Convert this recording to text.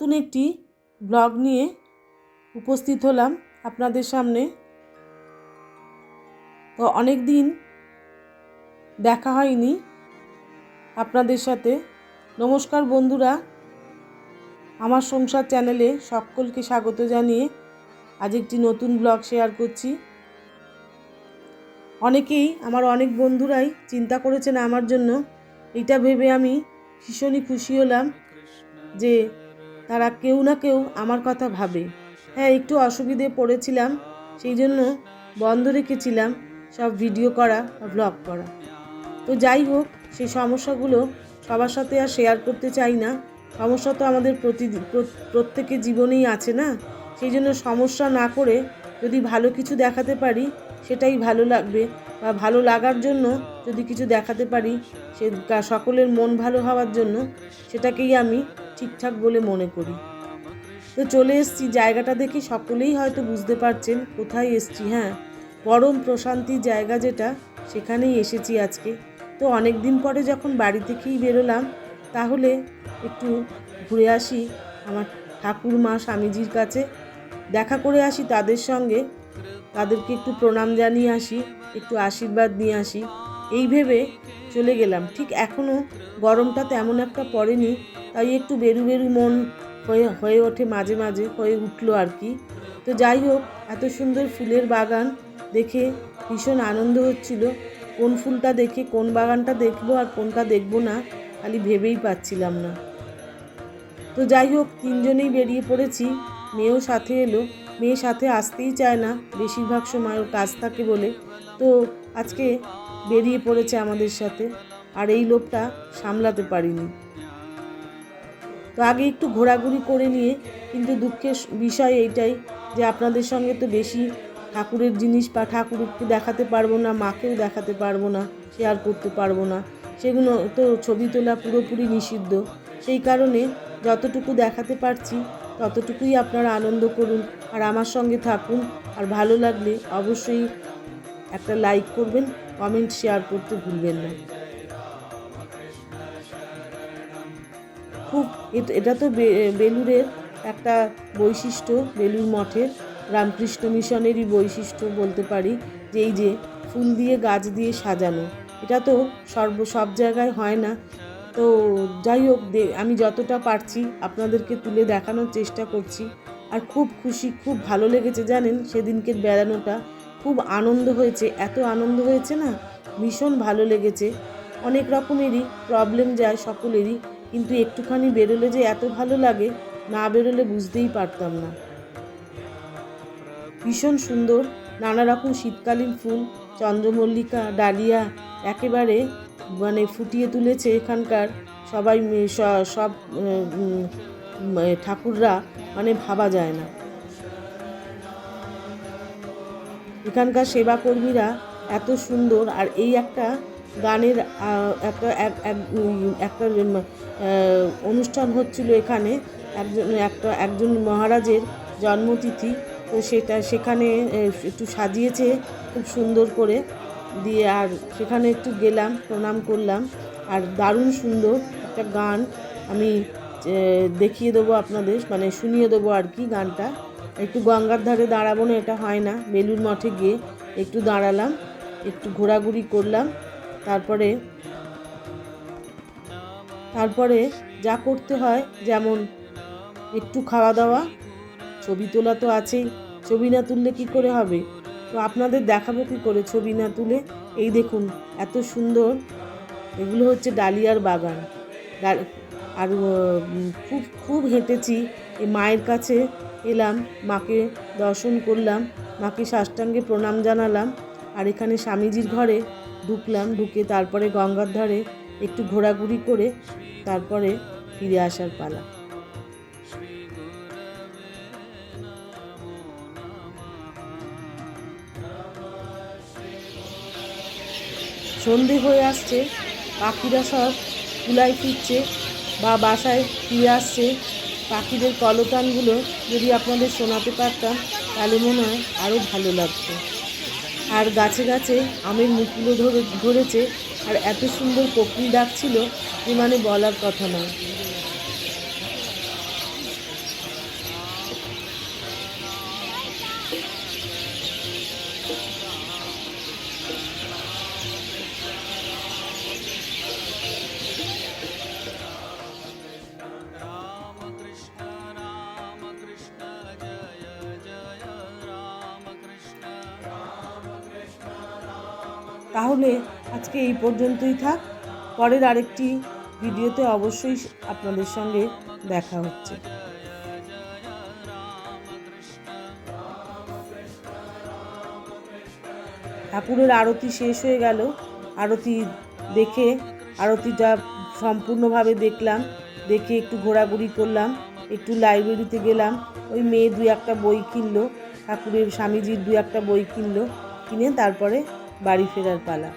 নতুন একটি ব্লগ নিয়ে উপস্থিত হলাম আপনাদের সামনে। তো অনেক দিন দেখা হয়নি আপনাদের সাথে। নমস্কার বন্ধুরা, আমার সংসার চ্যানেলে সকলকে স্বাগত জানিয়ে আজ একটি নতুন ব্লগ শেয়ার করছি। অনেকেই, আমার অনেক বন্ধুরাই চিন্তা করেছেন আমার জন্য। এটা ভেবে আমি ভীষণই খুশি হলাম যে তারা কেউ না কেউ আমার কথা ভাবে। হ্যাঁ একটু অসুবিধে পড়েছিলাম, সেই জন্য বন্ধ রেখেছিলাম সব ভিডিও করা ব্লগ করা। তো যাই হোক, সেই সমস্যাগুলো সবার সাথে আর শেয়ার করতে চাই না। সমস্যা তো আমাদের প্রতিদিন প্র- প্রত্যেকের জীবনেই আছে না? সেই জন্য সমস্যা না করে যদি ভালো কিছু দেখাতে পারি, সেটাই ভালো লাগবে। বা ভালো লাগার জন্য যদি কিছু দেখাতে পারি, সে সকলের মন ভালো হওয়ার জন্য সেটাকেই আমি ঠিকঠাক বলে মনে করি। তো চলে এসেছি, জায়গাটা দেখে সকলেই হয়তো বুঝতে পারছেন কোথায় এসছি হ্যাঁ? পরম প্রশান্তির জায়গা যেটা, সেখানেই এসেছি আজকে। তো অনেক দিন পরে যখন বাড়ি থেকেই বেরোলাম, তাহলে একটু ঘুরে আসি আমার ঠাকুর মা স্বামীজির কাছে। দেখা করে আসি তাদের সঙ্গে। তাদেরকে একটু প্রণাম জানিয়ে আসি, একটু আশীর্বাদ নিয়ে আসি। এই ভেবে চলে গেলাম। ঠিক এখনও গরমটা তেমন একটা পড়েনি, তাই একটু বেরু বেরু মন হয়ে হয়ে ওঠে মাঝে মাঝে, হয়ে উঠল আর কি। তো যাই হোক, এত সুন্দর ফুলের বাগান দেখে ভীষণ আনন্দ হচ্ছিল। কোন ফুলটা দেখে, কোন বাগানটা দেখব আর কোনটা দেখব না, খালি ভেবেই পাচ্ছিলাম না। তো যাই হোক, তিনজনেই বেরিয়ে পড়েছি। মেয়েও সাথে এলো। মেয়ে সাথে আসতেই চায় না, বেশিরভাগ সময় ওর কাজ থাকে বলে। তো আজকে বেরিয়ে পড়েছে আমাদের সাথে, আর এই লোকটা সামলাতে পারিনি। তো আগে একটু ঘোরাঘুরি করে নিয়ে, কিন্তু দুঃখের বিষয় এইটাই যে আপনাদের সঙ্গে তো বেশি ঠাকুরের জিনিস বা ঠাকুরকে দেখাতে পারব না, মাকেও দেখাতে পারব না শেয়ার করতে পারব না। সেগুলো তো ছবি তোলা পুরোপুরি নিষিদ্ধ। সেই কারণে যতটুকু দেখাতে পারছি, ততটুকুই আপনারা আনন্দ করুন, আর আমার সঙ্গে থাকুন। আর ভালো লাগলে অবশ্যই একটা লাইক করবেন কমেন্ট শেয়ার করতে ভুলবেন না। খুব এট- তো বেলুরের একটা বৈশিষ্ট্য, বেলুর মঠের রামকৃষ্ণ মিশনেরই বৈশিষ্ট্য বলতে পারি, যে এই যে ফুল দিয়ে গাছ দিয়ে সাজানো। এটা তো সর্ব, সব জায়গায় হয় না। তো যাই হোক আমি যতটা পারছি আপনাদেরকে তুলে দেখানোর চেষ্টা করছি। আর খুব খুশি, খুব ভালো লেগেছে জানেন সেদিনকে বেড়ানোটা। খুব আনন্দ হয়েছে। এত আনন্দ হয়েছে না? ভীষণ ভালো লেগেছে। অনেক রকমেরই প্রবলেম যায় সকলেরই, কিন্তু একটুখানি বেরোলে যে এত ভালো লাগে, না বেরোলে বুঝতেই পারতাম না। ভীষণ সুন্দর, নানা রকম শীতকালীন ফুল, চন্দ্রমল্লিকা, ডালিয়া, একেবারে মানে ফুটিয়ে তুলেছে এখানকার সবাই সব ঠাকুররা মানে ভাবা যায় না। এখানকার সেবাকর্মীরা এত সুন্দর আর এই একটা গানের একটা এক- এক- একটা অনুষ্ঠান হচ্ছিল এখানে। একজন, একটা, একজন মহারাজের জন্মতিথি, তো সেটা, সেখানে একটু সাজিয়েছে খুব সুন্দর করে। দিয়ে আর সেখানে একটু গেলাম, প্রণাম করলাম। আর দারুণ সুন্দর একটা গান আমি দেখিয়ে দেবো আপনাদের মানে শুনিয়ে দেবো আর কি গানটা। একটু গঙ্গার ধারে দাঁড়াবো না, এটা হয় না। বেলুর মঠে গিয়ে একটু দাঁড়ালাম, একটু ঘোরাঘুরি করলাম, তারপরে তারপরে যা করতে হয়, যেমন একটু খাওয়া দাওয়া, ছবি তোলা তো আছেই, ছবি না তুললে কি করে হবে? তো আপনাদের দেখাবো কি করে ছবি না তুলে? এই দেখুন, এত সুন্দর, এগুলো হচ্ছে ডালিয়ার বাগান। আর খুব খুব হেঁটেছি এই মায়ের কাছে এলাম, মাকে দর্শন করলাম, মাকে সাষ্টাঙ্গে প্রণাম জানালাম আর এখানে স্বামীজির ঘরে ঢুকলাম, ঢুকে তারপরে গঙ্গার ধারে একটু ঘোরাঘুরি করে তারপরে ফিরে আসার পালা। সন্ধে হয়ে আসছে, পাখিরা সব কুলায় ফিরছে বা বাসায় ফিরে আসছে। পাখিদের কলতানগুলো যদি আপনাদের শোনাতে পারতাম, তাহলে মনে হয় আরও ভালো লাগতো। আর গাছে গাছে আমের মুখগুলো ধরে ধরেছে, আর এত সুন্দর কোকিল ডাকছিল যে মানে বলার কথা নয়। তাহলে আজকে এই পর্যন্তই থাক। পরের আরেকটি ভিডিওতে অবশ্যই আপনাদের সঙ্গে দেখা হচ্ছে। ঠাকুরের আরতি শেষ হয়ে গেল। আরতি দেখে, আরতিটা সম্পূর্ণভাবে দেখলাম। দেখে একটু ঘোরাঘুরি করলাম। একটু লাইব্রেরিতে গেলাম। ওই মেয়ে দুই একটা বই কিনলো, ঠাকুরের স্বামীজির দুই একটা বই কিনলো, কিনে তারপরে বাড়ি ফেরার পালা।